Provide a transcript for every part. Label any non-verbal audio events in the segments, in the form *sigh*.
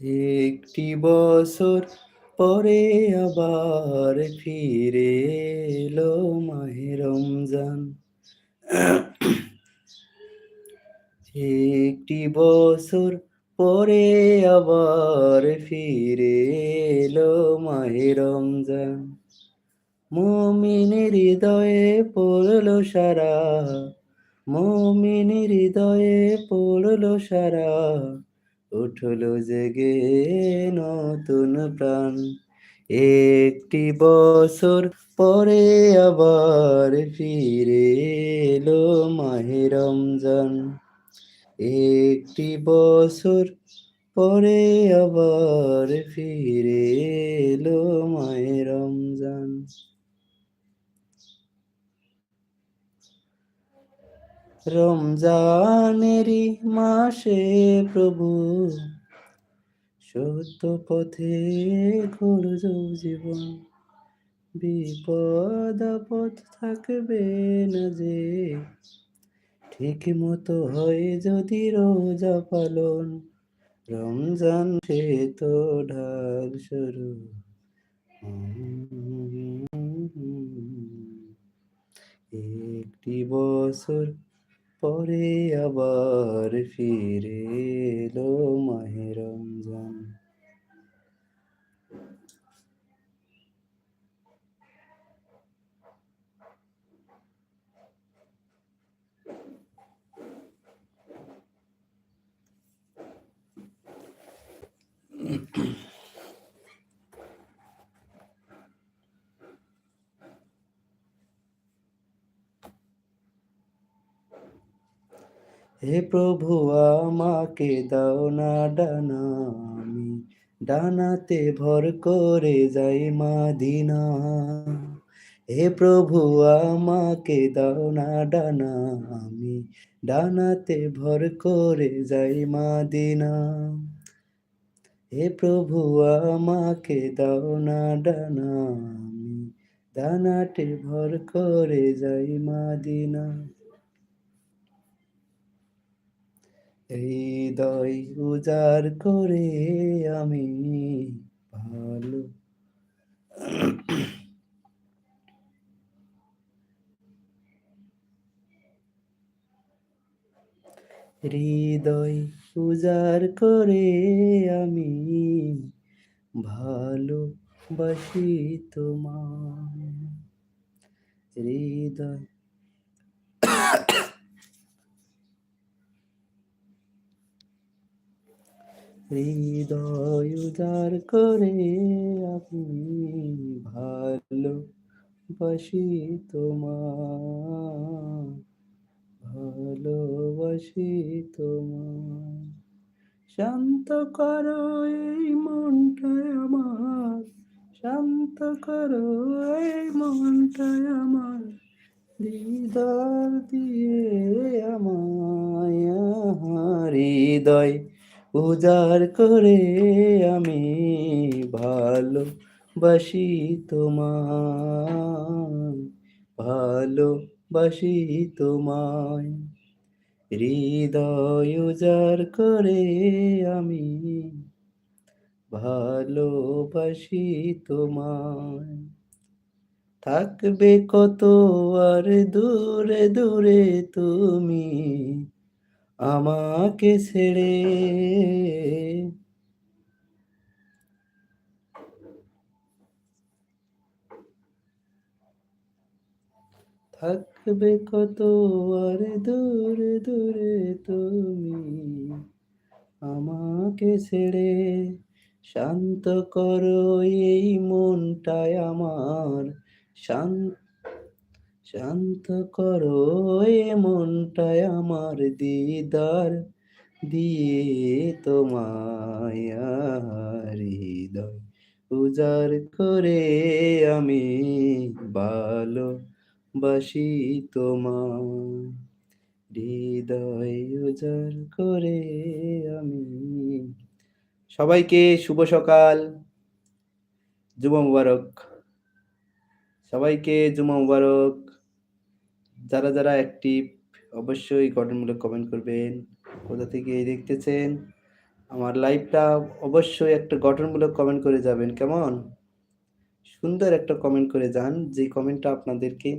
একটি বছর পরে আবার ফিরে এলো মাহে রমজান। একটি বছর পরে আবার ফিরে এলো মাহে রমজান। মমিনের হৃদয়ে পড়ল সারা মমিনের হৃদয়ে পড়ল সারা উঠল জেগে নতুন প্রাণ। একটি বছর পরে আবার ফিরে এলো মাহে রমজান। একটি বছর পরে আবার ফিরে এলো মাহে রমজান। রমজানেরই মাসে প্রভু, সত্য পথে খোঁজ জীবন। বিপদ আপদ থাকবে না যে, ঠিক মতো হয় যদি রোজা পালন। রমজান সে তো ঢাল শুরু একটি বছর পরে আবার ফিরে এলো মাহে রমজান। হে প্রভু, আমাকে দাও না ডানা আমি। ডানাতে ভর করে যাই মাদিনা। হে প্রভু, আমাকে দাও না ডানা আমি। ডানাতে ভর করে যাই মাদিনা। হে প্রভু, আমাকে দাও না ডানা আমি। ডানাতে ভর করে যাই মাদিনা। হৃদয় উজার করে আমি ভালো হৃদয় উজার করে আমি ভালোবাসি তোমার হৃদয় হৃদয় উদার করে আমি ভালোবাসি তোমার ভালোবাসি তোমার। শান্ত করো এই মনটায় আমার, শান্ত করো এই মনটায় আমার হৃদয় দিয়ে আমায় হৃদয় উজাড় করে আমি ভালোবাসি তোমায় ভালোবাসি তোমায়। হৃদয় উজাড় করে আমি ভালো ভালোবাসি তোমায়। থাকবে কত আর দূরে দূরে তুমি আমাকে ছেড়ে। থাকবে কত আর দূরে দূরে তুমি আমাকে ছেড়ে। শান্ত করো এই মনটায় আমার, শান্ত শান্ত করো এ মনটায় আমার দিদার, দিয়ে তোমায় হৃদয় উজার করে আমি ভালো বাসি তোমায়। হৃদয় উজার করে আমি সবাইকে শুভ সকাল যুব মুবারক। সবাইকে জুমা মুবারক। যারা যারা অ্যাক্টিভ অবশ্যই গঠনমূলক কমেন্ট করবেন। কোথা থেকে দেখতেছেন? আমার লাইভটা অবশ্যই একটা গঠনমূলক কমেন্ট করে যাবেন, কেমন? সুন্দর একটা কমেন্ট করে যান, যে কমেন্টটা আপনাদেরকে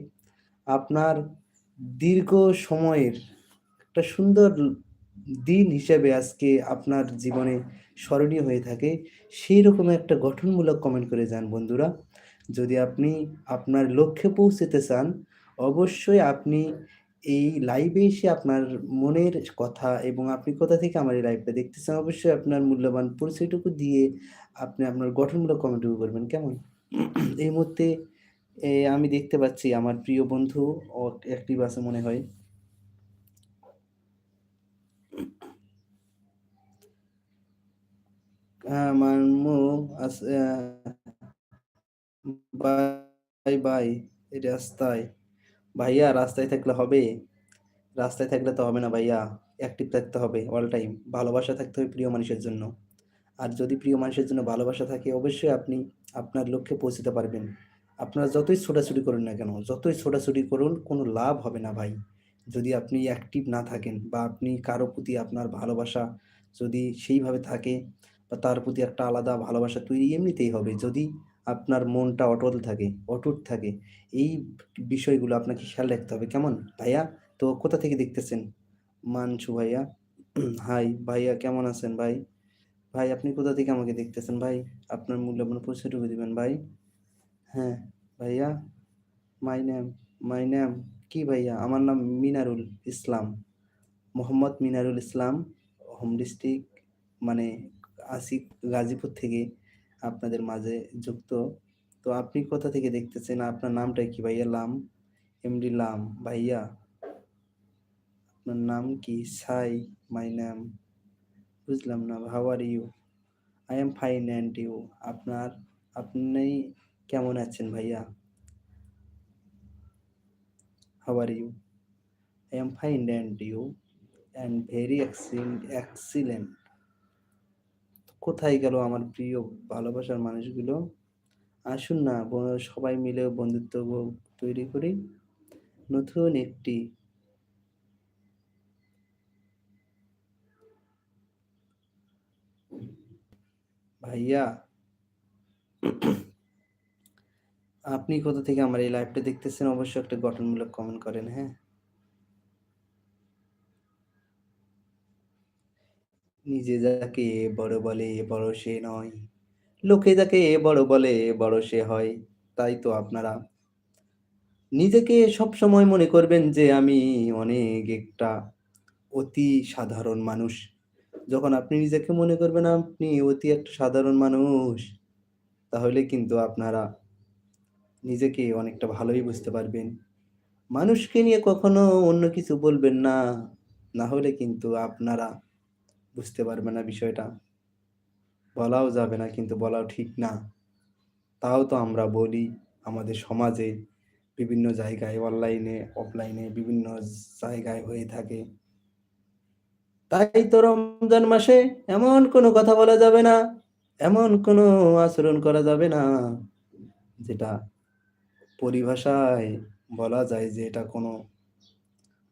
আপনার দীর্ঘ সময়ের একটা সুন্দর দিন হিসেবে আজকে আপনার জীবনে স্মরণীয় হয়ে থাকে সেই রকম একটা গঠনমূলক কমেন্ট করে যান বন্ধুরা। যদি আপনি আপনার লক্ষ্যে পৌঁছতে চান অবশ্যই আপনি এই লাইভে এসে আপনার মনের কথা এবং আপনি কোথা থেকে আমার এই লাইভটা দেখতেছেন, অবশ্যই আপনার মূল্যবান পরিচয়টুকু দিয়ে আপনি আপনার গঠনমূলক কমেন্টটুকু করবেন। কেমন? *clears throat* এই মুহূর্তে আমি দেখতে পাচ্ছি আমার প্রিয় বন্ধু অ্যাক্টিভ আছে মনে হয়। হ্যাঁ মো বাই বাই রাস্তায় ভাইয়া, রাস্তায় থাকলে হবে? রাস্তায় থাকলে তো হবে না ভাইয়া অ্যাক্টিভ থাকতে হবে অল টাইম ভালোবাসা থাকতে হবে প্রিয় মানুষের জন্য। আর যদি প্রিয় মানুষের জন্য ভালোবাসা থাকে, অবশ্যই আপনি আপনার লক্ষ্যে পৌঁছতে পারবেন। আপনারা যতই ছোটাছুটি করুন না কেন, যতই ছোটাছুটি করুন, কোনো লাভ হবে না ভাই। যদি আপনি অ্যাক্টিভ না থাকেন বা আপনি কারও প্রতি আপনার ভালোবাসা যদি সেইভাবে থাকে বা তার প্রতি একটা আলাদা ভালোবাসা তৈরি এমনিতেই হবে। যদি আপনার মনটা অটল থাকে, অটুট থাকে, এই বিষয়গুলো আপনাকে খেয়াল রাখতে হবে। কেমন? ভাইয়া, তো কোথা থেকে দেখতেছেন? মানছু ভাইয়া। *clears throat* হাই, ভাইয়া কেমন আছেন ভাই? ভাই, আপনি কোথা থেকে আমাকে দেখতেছেন ভাই? আপনার মূল্যবান পরিচয়টুকু দিবেন ভাই। হ্যাঁ ভাইয়া। My name my name. কি ভাইয়া? আমার নাম মিনারুল ইসলাম। মোহাম্মদ মিনারুল ইসলাম, হোম ডিস্ট্রিক্ট মানে আসি গাজীপুর থেকে। আপনাদের মাঝে যুক্ত। তো আপনি কোথা থেকে দেখতেছেন? আপনার নামটা কি ভাইয়া? লাম, এমডি লাম। ভাইয়া, আপনার নাম কি? সাই, মাই নাম। বুঝলাম না, how are you? I am fine and you. আপনার, আপনি কেমন আছেন ভাইয়া? How are you? I am fine and you and very excellent কোথায় গেল আমার প্রিয় ভালোবাসার মানুষগুলো? আসুন না সবাই মিলে বন্ধুত্ব তৈরি করি। নতুন একটি ভাইয়া, আপনি কোথা থেকে আমার এই লাইভটা দেখতেছেন? অবশ্যই একটা গঠনমূলক কমেন্ট করেন হ্যাঁ? নিজে যাকে বড় বলে বড় সে নয়। লোকে যাকে বড় বলে বড় সে হয়, তাই তো আপনারা। নিজেকে সব সময় মনে করবেন যে আমি অনেক একটা অতি সাধারণ মানুষ। যখন আপনি নিজেকে মনে করবেন আপনি অতি একটা সাধারণ মানুষ, তাহলে কিন্তু আপনারা নিজেকে অনেকটা ভালোই বুঝতে পারবেন। মানুষকে নিয়ে কখনো অন্য কিছু বলবেন না না হলে কিন্তু আপনারা বুঝতে পারবে না বিষয়টা। বলাও যাবে না, কিন্তু বলাও ঠিক না। তাও তো আমরা বলি, আমাদের সমাজে বিভিন্ন জায়গায়, অনলাইনে, অফলাইনে বিভিন্ন জায়গায় হয়ে থাকে। তাই তো রমজান মাসে এমন কোনো কথা বলা যাবে না, এমন কোনো আচরণ করা যাবে না, যেটা পরিভাষায় বলা যায় যে এটা কোনো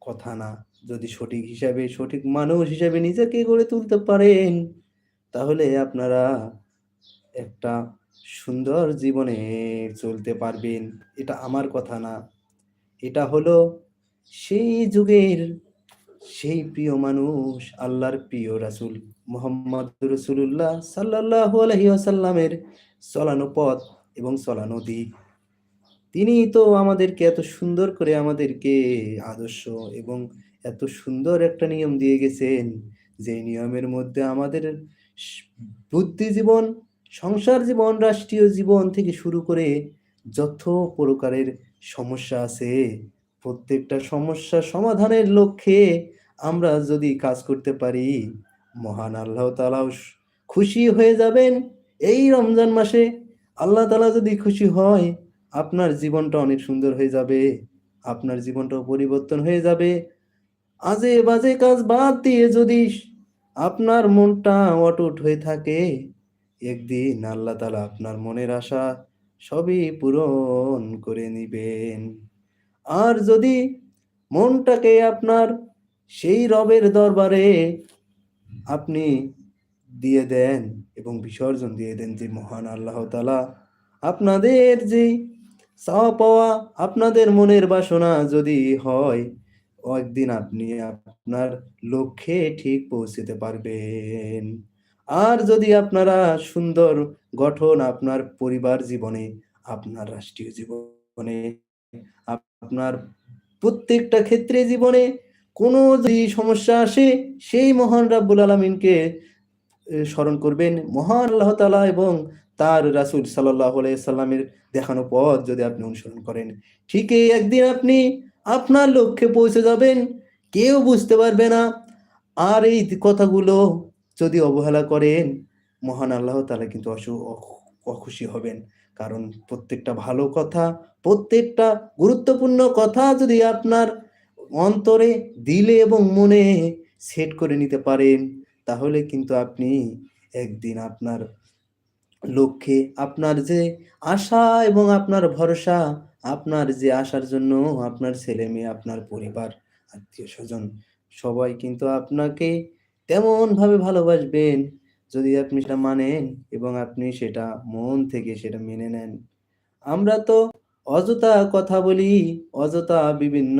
কথা না। যদি সঠিক হিসাবে, সঠিক মানুষ হিসাবে নিজেকে গড়ে তুলতে পারেন, তাহলে আপনারা একটা সুন্দর জীবনে চলতে পারবেন। এটা আমার কথা না। এটা হলো সেই যুগের সেই প্রিয় মানুষ, আল্লাহর প্রিয় রাসুল মোহাম্মদ রসুল্লাহ সাল্লাল্লাহু আলাইহি ওয়াসাল্লামের চলানো পথ এবং চলানো দিক। তিনি তো আমাদেরকে এত সুন্দর করে আমাদেরকে আদর্শ এবং এত সুন্দর একটা নিয়ম দিয়ে গেছেন যে নিয়মের মধ্যে আমাদের বুদ্ধি জীবন, সংসার জীবন, রাষ্ট্রীয় জীবন থেকে শুরু করে যত প্রকারের সমস্যা আছে, প্রত্যেকটা সমস্যা সমাধানের লক্ষ্যে আমরা যদি কাজ করতে পারি, মহান আল্লাহ তালাও খুশি হয়ে যাবেন। এই রমজান মাসে আল্লাহ তালা যদি খুশি হয়, আপনার জীবনটা অনেক সুন্দর হয়ে যাবে, আপনার জীবনটাও পরিবর্তন হয়ে যাবে। আজে বাজে কাজ বাদ দিয়ে যদি আপনার মনটা অটুট হয়ে থাকে, একদিন আল্লাহ তালা আপনার মনের আশা সবই পূরণ করে নিবেন। আর যদি মনটাকে আপনার সেই রবের দরবারে আপনি দিয়ে দেন এবং বিসর্জন দিয়ে দেন যে মহান আল্লাহ তাআলা আপনাদের যে চাওয়া পাওয়া, আপনাদের মনের বাসনা যদি হয় একদিন আপনি আপনার লক্ষ্যে ঠিক পৌঁছতে পারবেন। আর যদি আপনারা সুন্দর গঠন আপনার পরিবার জীবনে, আপনার রাষ্ট্রীয় জীবনে, আপনার প্রত্যেকটা ক্ষেত্রে জীবনে কোনো যদি সমস্যা আসে, সেই মহান রাব্বুল আলামিনকে স্মরণ করবেন। মহান আল্লাহ তাআলা এবং তার রাসূল আলাইহি সাল্লামের দেখানো পথ যদি আপনি অনুসরণ করেন ঠিকই একদিন আপনি আপনার লক্ষ্যে পৌঁছে যাবেন, কেউ বুঝতে পারবে না। আর এই কথাগুলো যদি অবহেলা করেন, মহান আল্লাহ তাআলা কিন্তু অসু, অখ- অখুশি হবেন। কারণ প্রত্যেকটা ভালো কথা, প্রত্যেকটা গুরুত্বপূর্ণ কথা যদি আপনার অন্তরে, দিলে এবং মনে সেট করে নিতে পারেন, তাহলে কিন্তু আপনি একদিন আপনার লক্ষ্যে, আপনার যে আশা এবং আপনার ভরসা আপনার যে আসার জন্য আপনার ছেলে মেয়ে, আপনার পরিবার, আত্মীয় স্বজন, সবাই কিন্তু আপনাকে তেমন ভাবে ভালোবাসবেন। যদি আপনি সেটা মানেন এবং আপনি সেটা মন থেকে সেটা মেনে নেন। আমরা তো অযথা কথা বলি, অযথা বিভিন্ন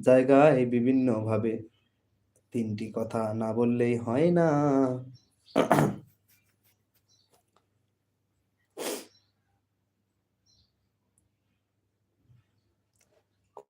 জায়গায় বিভিন্নভাবে তিনটি কথা না বললেই হয় না।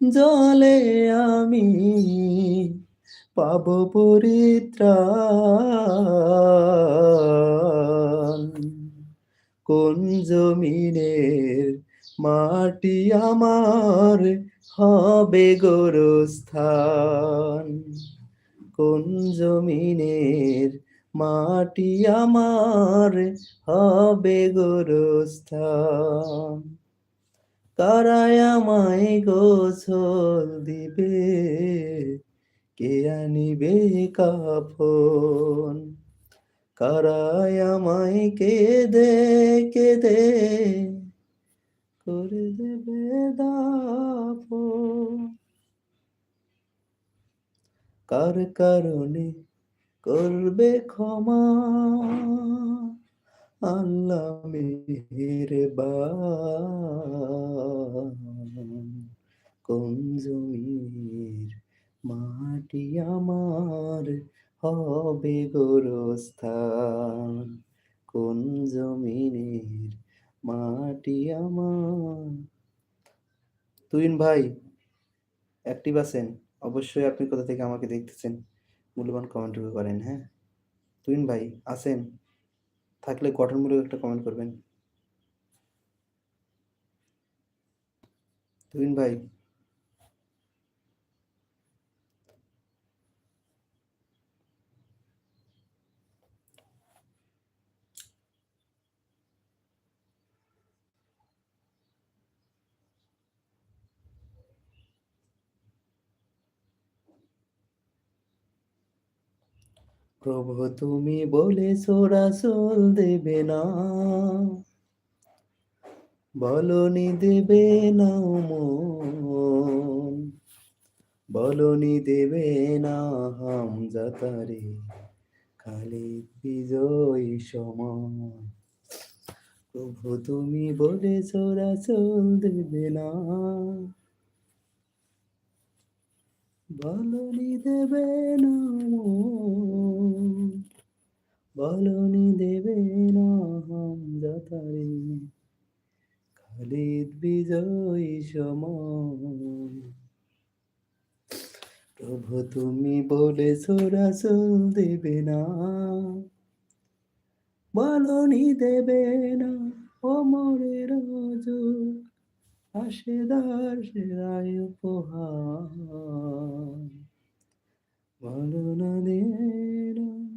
জলে আমি পাব পরিত্রাণ। কোন জমিনের মাটি আমার হবে গোরস্থান? কোন জমিনের মাটি আমার হবে গোরস্থান? কারায় আমায় গোসল দিবে। কে আনিবে কাফন? কারায় আমায় কে দে কে দে করে দেবে দাফন। কার কারণে করবে ক্ষমা? আল্লাহ মেহেরবান কোন জমির মাটি আমার হবে গোরস্থান? কোন জমিনের মাটি আমার? তুইন ভাই অ্যাক্টিভ আছেন? অবশ্যই আপনি কোথা থেকে আমাকে দেখতেছেন? মূল্যবান কমেন্টটুকু করেন হ্যাঁ? তুইন ভাই, আছেন? থাকলে গঠনমূলক একটা কমেন্ট করবেন। তুহিন ভাই প্রভু, তুমি বলেছ রাসূল দেবে না। বলনি দেবে না মন বলনি দেবে না হামজা তারে খালিদ বিজয়ী সময়। প্রভু, তুমি বলেছ রাসূল দেবে না। বলনি দেবে না মন বলনি দেবে না হামজা তারে খালিদ বিজয়ী সময়। প্রভু, তুমি বলেছ, রাসূল দেবে না। বলনি দেবে না অমরের আসে দাসেরায় উপহার। বলো না দেবে না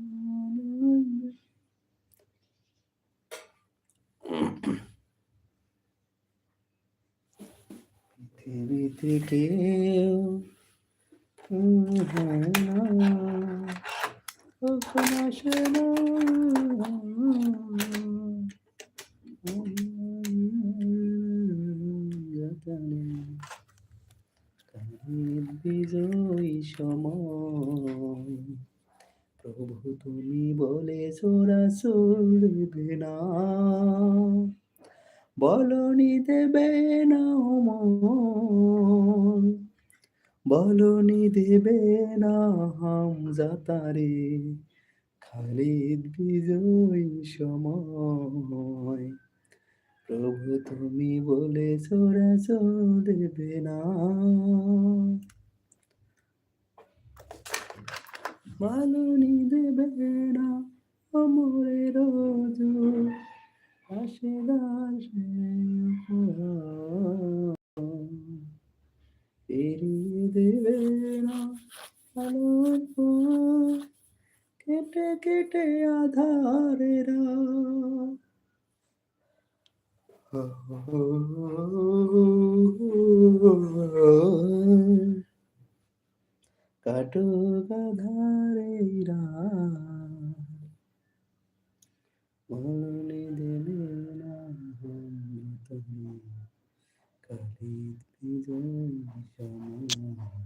পৃথিবীতে কেউ হয় না যাতারে খালিদ বিজয়ী সময়। প্রভু, তুমি বলে চোরা দেবে না। বলনি দেবে না অমরের আসে দাসে এড়িয়ে দেবে না আলো কেটে কেটে আধারেরা কাটুক আধারেরা মনে দেবে না তুমি কালিদ বিজয় সময়।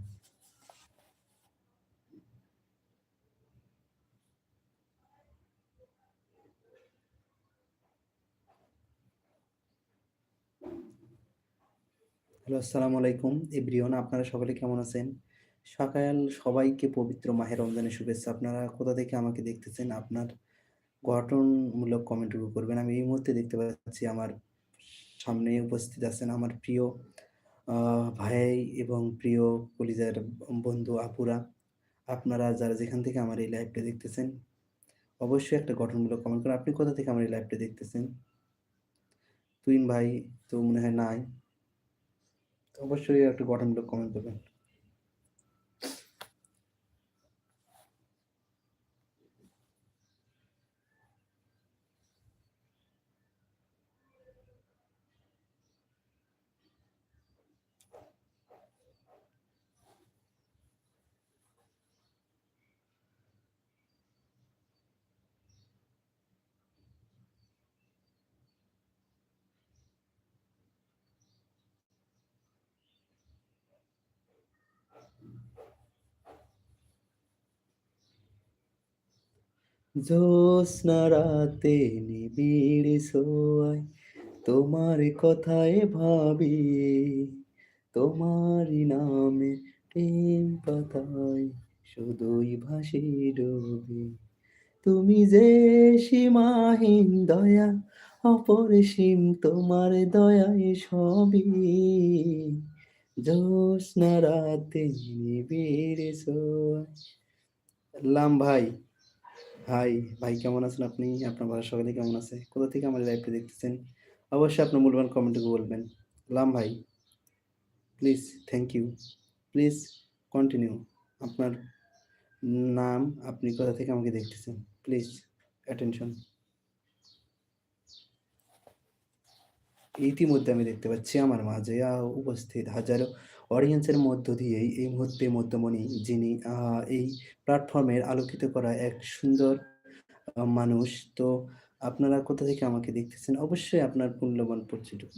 হ্যালো, আসসালামু আলাইকুম। এভরিওয়ান, আপনারা সকলে কেমন আছেন? সকাল সবাইকে পবিত্র মাহের রমজানের শুভেচ্ছা। আপনারা কোথা থেকে আমাকে দেখতেছেন? আপনার গঠনমূলক কমেন্টগুলো করবেন। আমি এই মুহূর্তে দেখতে পাচ্ছি আমার সামনে উপস্থিত আছেন আমার প্রিয় ভাই এবং প্রিয় কলিজার বন্ধু আপুরা। আপনারা যারা যেখান থেকে আমার এই লাইভটা দেখতেছেন, অবশ্যই একটা গঠনমূলক কমেন্ট করেন। আপনি কোথা থেকে আমার এই লাইভটা দেখতেছেন? তুইন ভাই তো মনে হয় নাই। অবশ্যই একটা গঠনমূলক কমেন্ট করবেন জ্যোৎস্না রাতে নিবিড় সোয়াই তোমার কথায় ভাবি তোমার নামে টেম পাতায় শুধুই ভাসি ডুবি। তুমি যে সীমাহীন দয়া অপরিসীম তোমার দয়ায় সবই। জ্যোৎস্না রাতে নিবিড় লাম ভাই হাই ভাই কেমন আছেন আপনি? আপনার বাসার সকালে কেমন আছে? কোথা থেকে আমার লাইভটা দেখতেছেন? অবশ্যই আপনার মূল্যবান কমেন্টগুলো বলবেন। লাম ভাই please thank you please continue আপনার নাম আপনি কোথা থেকে আমাকে দেখতেছেন? প্লিজ অ্যাটেনশন ইতিমধ্যে আমি দেখতে পাচ্ছি আমার মাঝে উপস্থিত হাজারো অডিয়েন্সের মধ্য দিয়েই এই মুহূর্তে মধ্যমণি যিনি এই প্ল্যাটফর্মের আলোকিত করা এক সুন্দর মানুষ। তো আপনারা কোথা থেকে আমাকে দেখতেছেন? অবশ্যই আপনার মূল্যবান পরিচয়টুকু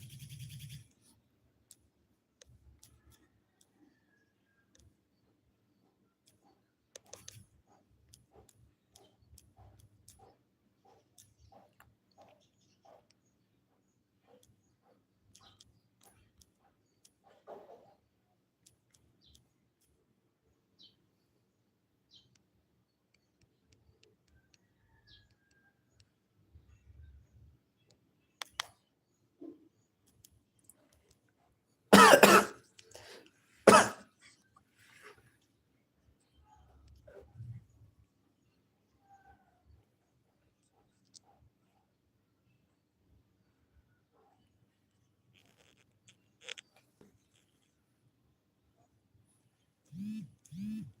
দিবে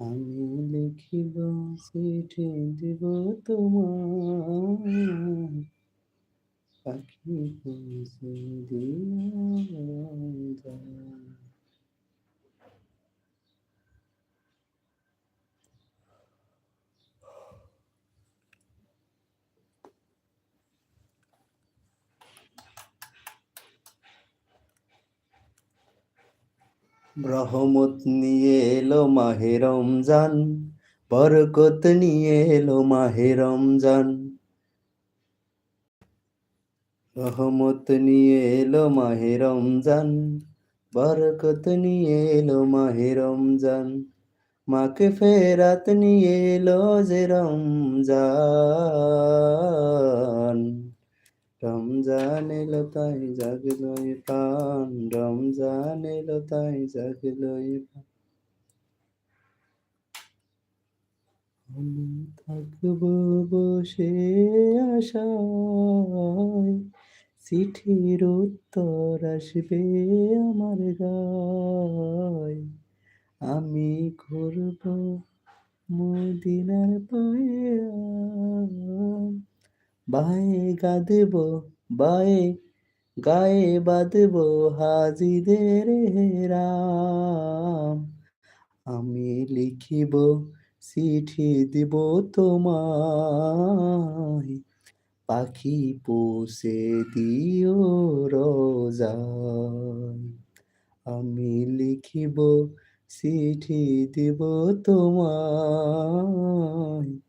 আমি লিখিব চিঠি দিব তোমার পাখি পৌঁছে দিও যায়। রহমত নিয়ে এলো মাহে রমজান, বরকত নিয়ে এলো মাহে রমজান। রহমত নিয়ে এলো মাহে রমজান, বরকত নিয়ে এলো মাহে রমজান। মাকে ফেরাত নিয়ে এলো যে রমজান। রমজান এলো তাই জাগলো প্রাণ রমজান এলো তাই জাগলো আমি থাকব বসে আশায়, চিঠির উত্তর আসবে আমার গায়। আমি করব মদিনার পায়ে বায়ে গা দেব বায়ে গায়ে বাঁধব হাজিদের রাম। আমি লিখিব, চিঠি দিব তোমায়। পাখি পৌঁছে দিও রোজায় আমি লিখিব, চিঠি দিব তোমায়।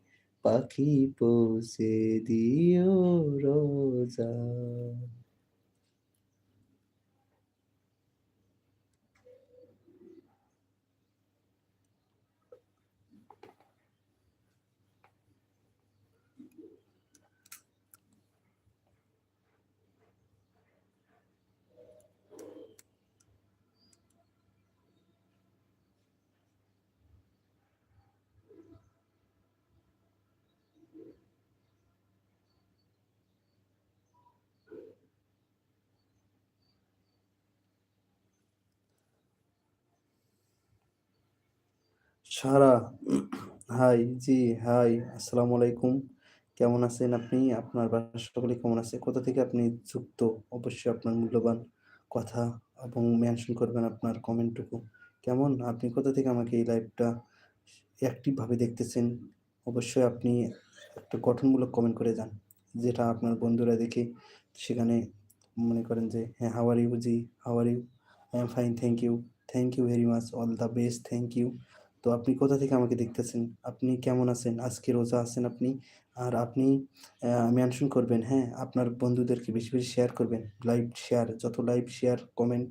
পাখি পৌঁছে দিও রোজায় সারা হাই, জি, হাই, আসসালামু আলাইকুম। কেমন আছেন আপনি? আপনার বাসার সকলে কেমন আছে? কোথা থেকে আপনি যুক্ত? অবশ্যই আপনার মূল্যবান কথা এবং মেনশন করবেন আপনার কমেন্টটুকু। কেমন? আপনি কোথা থেকে আমাকে এই লাইভটা অ্যাক্টিভভাবে দেখতেছেন? অবশ্যই আপনি একটা গঠনমূলক কমেন্ট করে যান। যেটা আপনার বন্ধুরা দেখে সেখানে মনে করেন যে হ্যাঁ হাওয়ার you G how are you I am fine thank you thank you very much all the best thank you তো আপনি কোথা থেকে আমাকে দেখতেছেন? আপনি কেমন আছেন? আজকে রোজা আছেন আপনি? আর আপনি মেনশন করবেন হ্যাঁ আপনার বন্ধুদেরকে বেশি বেশি শেয়ার করবেন। লাইভ শেয়ার যত লাইভ শেয়ার কমেন্ট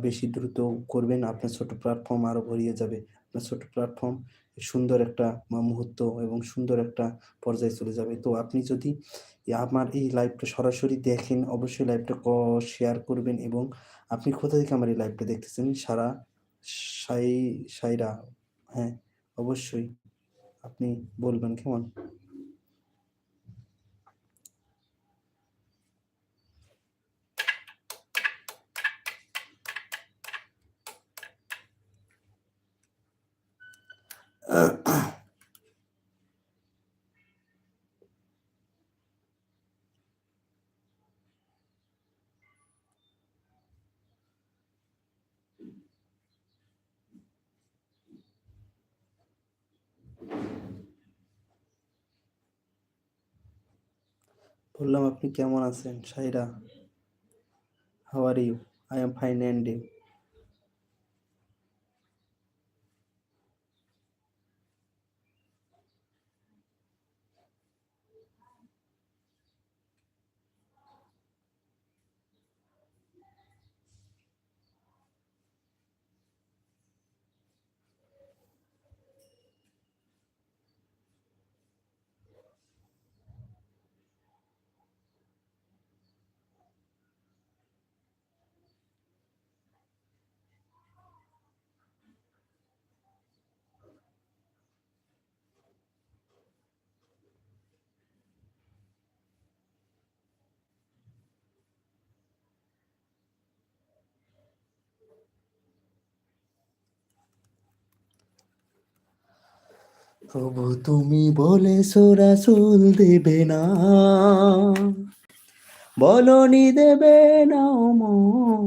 বেশি দ্রুত করবেন। আপনার ছোট প্ল্যাটফর্ম আরও ভরিয়ে যাবে। আপনার ছোট প্ল্যাটফর্ম সুন্দর একটা মুহূর্ত এবং সুন্দর একটা পর্যায়ে চলে যাবে। তো আপনি যদি আমার এই লাইভটা সরাসরি দেখেন, অবশ্যই লাইভটা ক শেয়ার করবেন এবং আপনি কোথা থেকে আমার এই লাইভটা দেখতেছেন? সারা, সাই, সাইরা হ্যাঁ অবশ্যই। আপনি বলবেন কেমন? বললাম আপনি কেমন আছেন? Saira how are you I am fine and you প্রভু তুমি বলেছ রাসুল দেবে না। বলনি দেবে না মন